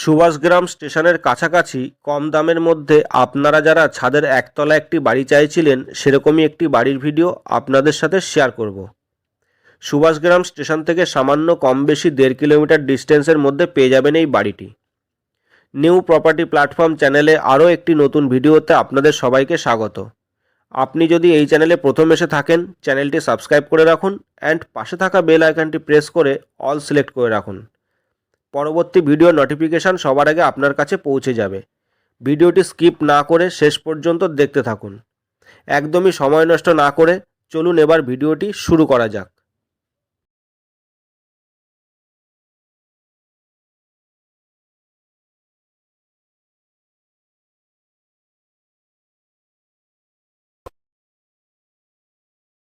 সুভাষগ্রাম স্টেশনের কাছাকাছি কম দামের মধ্যে আপনারা যারা ছাদের একতলা একটি বাড়ি চাইছিলেন, সেরকমই একটি বাড়ির ভিডিও আপনাদের সাথে শেয়ার করব। সুভাষগ্রাম স্টেশন থেকে সামান্য কম বেশি দেড় কিলোমিটার ডিস্টেন্সের মধ্যে পেয়ে যাবেন এই বাড়িটি। নিউ প্রপার্টি প্ল্যাটফর্ম চ্যানেলে আরও একটি নতুন ভিডিওতে আপনাদের সবাইকে স্বাগত। আপনি যদি এই চ্যানেলে প্রথম এসে থাকেন, চ্যানেলটি সাবস্ক্রাইব করে রাখুন অ্যান্ড পাশে থাকা বেল আইকনটি প্রেস করে অল সিলেক্ট করে রাখুন। পরবর্তী ভিডিও নোটিফিকেশান সবার আগে আপনার কাছে পৌঁছে যাবে। ভিডিওটি স্কিপ না করে শেষ পর্যন্ত দেখতে থাকুন। একদমই সময় নষ্ট না করে চলুন এবার ভিডিওটি শুরু করা যাক।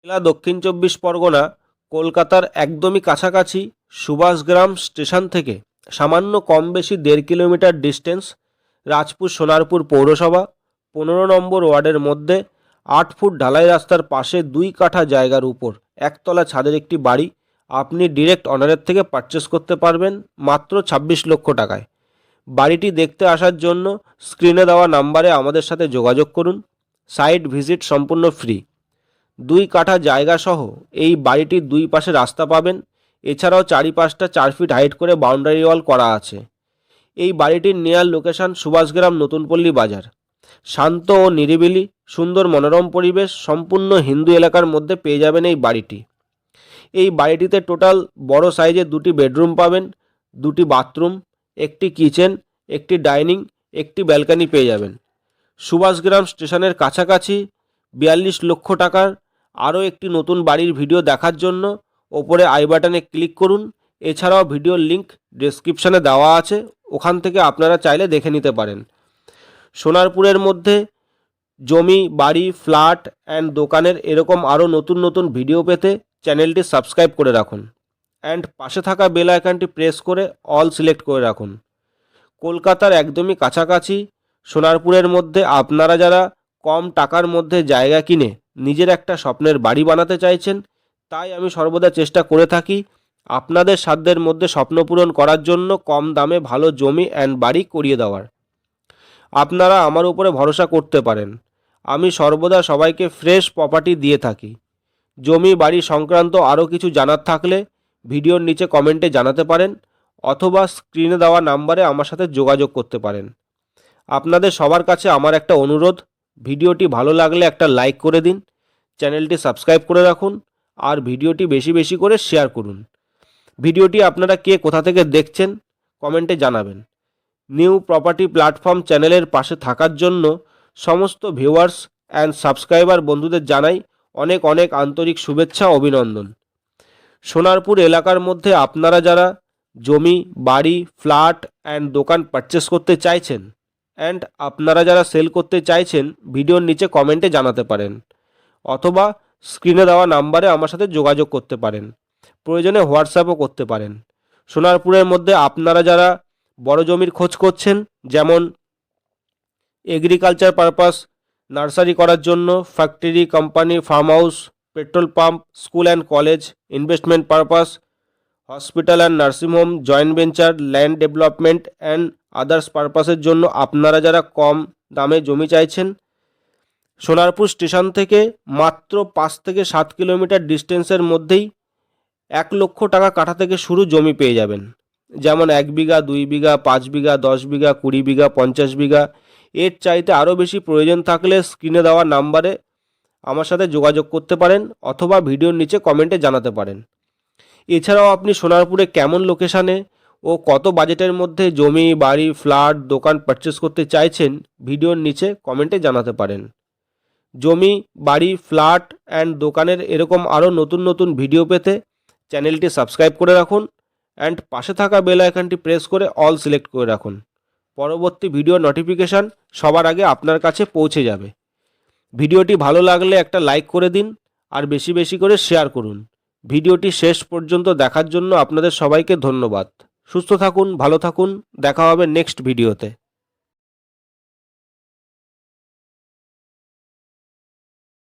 জেলা দক্ষিণ চব্বিশ পরগনা, কলকাতার একদমই কাছাকাছি সুভাষগ্রাম স্টেশন থেকে সামান্য কম বেশি দেড় কিলোমিটার ডিস্টেন্স, রাজপুর সোনারপুর পৌরসভা, পনেরো নম্বর ওয়ার্ডের মধ্যে আট ফুট ঢালাই রাস্তার পাশে দুই কাঠা জায়গার উপর একতলা ছাদের একটি বাড়ি আপনি ডিরেক্ট অনারের থেকে পারচেস করতে পারবেন মাত্র ছাব্বিশ লক্ষ টাকায়। বাড়িটি দেখতে আসার জন্য স্ক্রিনে দেওয়া নাম্বারে আমাদের সাথে যোগাযোগ করুন। সাইট ভিজিট সম্পূর্ণ ফ্রি। দুই কাঠা জায়গা সহ এই বাড়িটির দুই পাশে রাস্তা পাবেন এছাড়াও চারিপাশটা চার ফিট হাইট করে বাউন্ডারি ওয়াল করা আছে। এই বাড়িটির নেয়ার লোকেশন সুভাষগ্রাম নতুনপল্লী বাজার। শান্ত ও নিরিবিলি, সুন্দর মনোরম পরিবেশ, সম্পূর্ণ হিন্দু এলাকার মধ্যে পেয়ে যাবেন এই বাড়িটি। এই বাড়িটিতে টোটাল বড় সাইজের দুটি বেডরুম পাবেন, দুটি বাথরুম একটি কিচেন একটি ডাইনিং একটি ব্যালকানি পেয়ে যাবেন। সুভাষগ্রাম স্টেশনের কাছাকাছি, বিয়াল্লিশ লক্ষ টাকার আরও একটি নতুন বাড়ির ভিডিও দেখার জন্য ওপরে আই বাটনে ক্লিক করুন। এছাড়াও ভিডিওর লিংক ডেসক্রিপশানে দেওয়া আছে। ওখান থেকে আপনারা চাইলে দেখে নিতে পারেন। সোনারপুরের মধ্যে জমি, বাড়ি, ফ্ল্যাট অ্যান্ড দোকানের এরকম আরও নতুন নতুন ভিডিও পেতে চ্যানেলটি সাবস্ক্রাইব করে রাখুন। অ্যান্ড পাশে থাকা বেল আইকনটি প্রেস করে অল সিলেক্ট করে রাখুন। কলকাতার একদমই কাছাকাছি। সোনারপুরের মধ্যে আপনারা যারা কম টাকার মধ্যে জায়গা কিনে নিজের একটা স্বপ্নের বাড়ি বানাতে চাইছেন তাই আমি সর্বদা চেষ্টা করে থাকি আপনাদের সাধ্যের মধ্যে স্বপ্ন পূরণ করার জন্য কম দামে ভালো জমি অ্যান্ড বাড়ি করিয়ে দেওয়ার। আপনারা আমার উপরে ভরসা করতে পারেন। আমি সর্বদা সবাইকে ফ্রেশ প্রপার্টি দিয়ে থাকি। জমি, বাড়ি সংক্রান্ত আরও কিছু জানার থাকলে ভিডিওর নিচে কমেন্টে জানাতে পারেন অথবা স্ক্রিনে দেওয়া নাম্বারে আমার সাথে যোগাযোগ করতে পারেন। আপনাদের সবার কাছে আমার একটা অনুরোধ, ভিডিওটি ভালো লাগলে একটা লাইক করে দিন চ্যানেলটি সাবস্ক্রাইব করে রাখুন আর ভিডিওটি বেশি বেশি করে শেয়ার করুন। ভিডিওটি আপনারা কে কোথা থেকে দেখছেন কমেন্টে জানাবেন। নিউ প্রপার্টি প্ল্যাটফর্ম চ্যানেলের পাশে থাকার জন্য সমস্ত ভিউয়ার্স অ্যান্ড সাবস্ক্রাইবার বন্ধুদের জানাই অনেক অনেক আন্তরিক শুভেচ্ছা, অভিনন্দন। সোনারপুর এলাকার মধ্যে আপনারা যারা জমি, বাড়ি ফ্ল্যাট অ্যান্ড দোকান পারচেস করতে চাইছেন অ্যান্ড আপনারা যারা সেল করতে চাইছেন ভিডিওর নিচে কমেন্টে জানাতে পারেন। অথবা স্ক্রিনে দেওয়া নাম্বারে আমার সাথে যোগাযোগ করতে পারেন। প্রয়োজনে হোয়াটসঅ্যাপও করতে পারেন। সোনারপুরের মধ্যে আপনারা যারা বড় জমির খোঁজ করছেন, যেমন এগ্রিকালচার পারপাস নার্সারি করার জন্য factory company farm house petrol pump school and college investment purpose hospital and nursing home joint venture land development and others পারপাসের জন্য আপনারা যারা কম দামে জমি চাইছেন সোনারপুর স্টেশন থেকে মাত্র পাঁচ থেকে সাত কিলোমিটার ডিস্টেন্সের মধ্যেই এক লক্ষ টাকা কাঠা থেকে শুরু জমি পেয়ে যাবেন। যেমন এক বিঘা, দুই বিঘা, পাঁচ বিঘা, দশ বিঘা, কুড়ি বিঘা, পঞ্চাশ বিঘা। এর চাইতে আরও বেশি প্রয়োজন থাকলে স্ক্রিনে দেওয়া নাম্বারে আমার সাথে যোগাযোগ করতে পারেন অথবা ভিডিওর নিচে কমেন্টে জানাতে পারেন। এছাড়াও আপনি সোনারপুরে কেমন লোকেশানে ও কত বাজেটের মধ্যে জমি, বাড়ি, ফ্ল্যাট, দোকান পারচেস করতে চাইছেন, ভিডিওর নিচে কমেন্টে জানাতে পারেন। জমি, বাড়ি, ফ্ল্যাট অ্যান্ড দোকানের এরকম আরও নতুন নতুন ভিডিও পেতে চ্যানেলটি সাবস্ক্রাইব করে রাখুন অ্যান্ড পাশে থাকা বেল আইকনটি প্রেস করে অল সিলেক্ট করে রাখুন। পরবর্তী ভিডিও নোটিফিকেশান সবার আগে আপনার কাছে পৌঁছে যাবে। ভিডিওটি ভালো লাগলে একটা লাইক করে দিন আর বেশি বেশি করে শেয়ার করুন। ভিডিওটি শেষ পর্যন্ত দেখার জন্য আপনাদের সবাইকে ধন্যবাদ। সুস্থ থাকুন, ভালো থাকুন, দেখা হবে নেক্সট ভিডিওতে